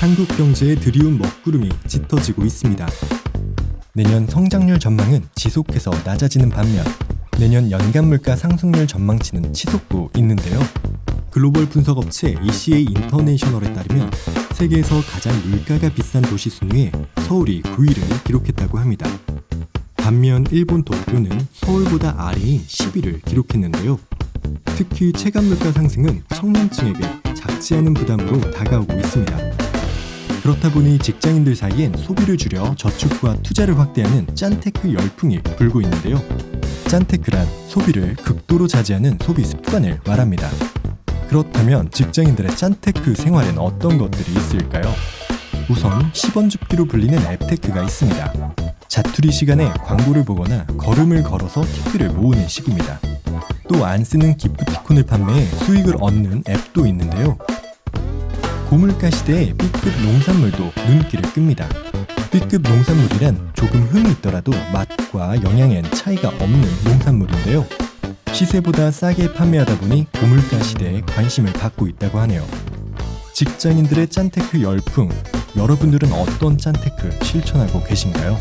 한국 경제의 드리운 먹구름이 짙어지고 있습니다. 내년 성장률 전망은 지속해서 낮아지는 반면 내년 연간 물가 상승률 전망치는 치솟고 있는데요. 글로벌 분석 업체 ECA 인터내셔널에 따르면 세계에서 가장 물가가 비싼 도시 순위에 서울이 9위를 기록했다고 합니다. 반면 일본 도쿄는 서울보다 아래인 10위를 기록했는데요. 특히 체감 물가 상승은 청년층에게 작지 않은 부담으로 다가오고 있습니다. 그렇다 보니 직장인들 사이엔 소비를 줄여 저축과 투자를 확대하는 짠테크 열풍이 불고 있는데요. 짠테크란 소비를 극도로 자제하는 소비 습관을 말합니다. 그렇다면 직장인들의 짠테크 생활엔 어떤 것들이 있을까요? 우선 10원 줍기로 불리는 앱테크가 있습니다. 자투리 시간에 광고를 보거나 걸음을 걸어서 티끌을 모으는 식입니다. 또 안 쓰는 기프티콘을 판매해 수익을 얻는 앱도 있는데요. 고물가 시대에 B급 농산물도 눈길을 끕니다. B급 농산물이란 조금 흠이 있더라도 맛과 영양엔 차이가 없는 농산물인데요. 시세보다 싸게 판매하다 보니 고물가 시대에 관심을 받고 있다고 하네요. 직장인들의 짠테크 열풍, 여러분들은 어떤 짠테크 실천하고 계신가요?